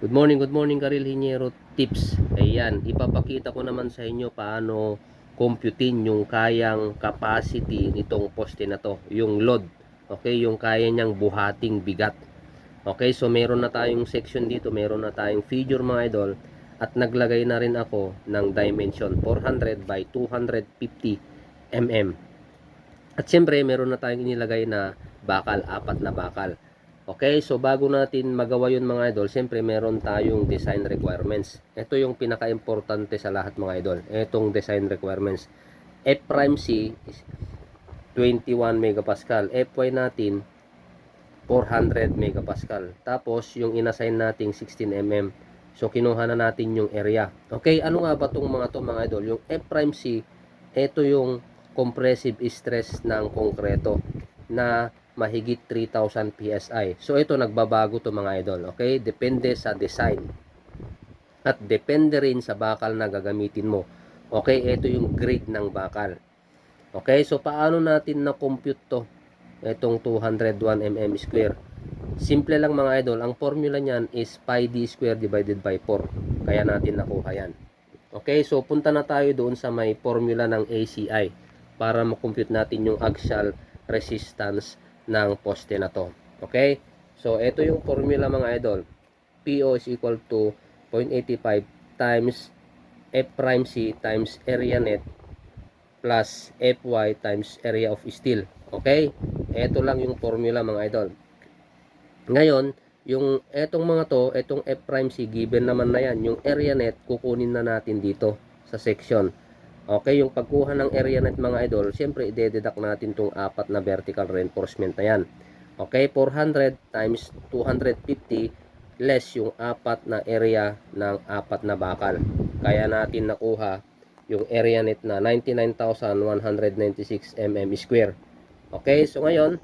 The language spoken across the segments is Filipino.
Good morning, good morning Karil Hinyero Tips. Ayan, ipapakita ko naman sa inyo paano computein yung kayang capacity nitong poste na to, yung load. Okay, yung kaya niyang buhating bigat. Okay, so meron na tayong section dito, meron na tayong figure mga idol at naglagay na rin ako ng dimension 400 by 250 mm. At siyempre, meron na tayong inilagay na bakal, apat na bakal. Okay, so bago natin magawa yun mga idol, siyempre meron tayong design requirements. Ito yung pinaka-importante sa lahat mga idol. Itong design requirements. F prime C is 21 megapascal. Fy natin 400 megapascal. Tapos yung inassign nating 16 mm. So kinuha na natin yung area. Okay, ano nga ba tong mga to mga idol? Yung F prime C, ito yung compressive stress ng konkreto na mahigit 3,000 PSI. So ito nagbabago to mga idol, okay? Depende sa design. At depende rin sa bakal na gagamitin mo. Okay, ito yung grade ng bakal. Okay, so paano natin na-compute to? Itong 201 mm square. Simple lang mga idol, ang formula niyan is pi d square divided by 4. Kaya natin nakuha yan. Okay, so punta na tayo doon sa may formula ng ACI para ma-compute natin yung axial resistance ng poste na to. Okay? So, ito yung formula mga idol. PO is equal to 0.85 times F prime C times area net plus Fy times area of steel. Okay? Ito lang yung formula mga idol. Ngayon, yung etong mga to, etong F prime C, given naman na yan. Yung area net, kukunin na natin dito sa section. Okay, yung pagkuha ng area net mga idol, siyempre i-deduct natin tong apat na vertical reinforcement na yan. Okay, 400 times 250 less yung apat na area ng apat na bakal. Kaya natin nakuha yung area net na 99,196 mm square. Okay, so ngayon,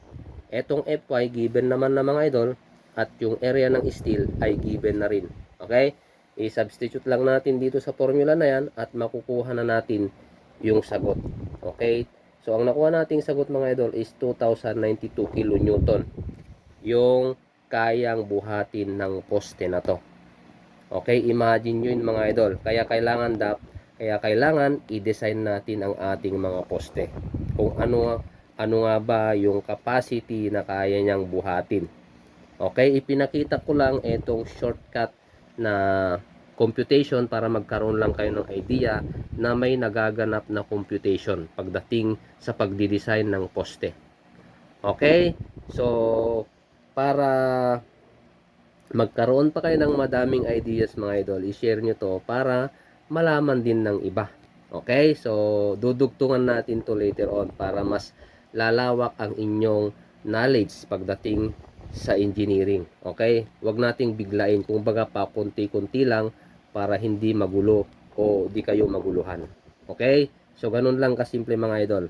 etong FY given naman na mga idol at yung area ng steel ay given na rin. Okay? I-substitute lang natin dito sa formula na yan at makukuha na natin yung sagot. Okay? So, ang nakuha nating sagot mga idol is 2,092 kilonewton. Yung kayang buhatin ng poste na to. Okay? Imagine nyo yun mga idol. Kaya kailangan dap, kaya kailangan i-design natin ang ating mga poste. Kung ano ano nga ba yung capacity na kaya niyang buhatin. Okay, ipinakita ko lang itong shortcut na computation para magkaroon lang kayo ng idea na may nagaganap na computation pagdating sa pagdidesign ng poste. Okay? So, para magkaroon pa kayo ng madaming ideas mga idol, i-share nyo to para malaman din ng iba. Okay? So, dudugtungan natin to later on para mas lalawak ang inyong knowledge pagdating sa engineering. Okay? Huwag nating biglain. Kung baga pa, konti-konti lang para hindi magulo o di kayo maguluhan. Okay? So, ganun lang kasimple mga idol.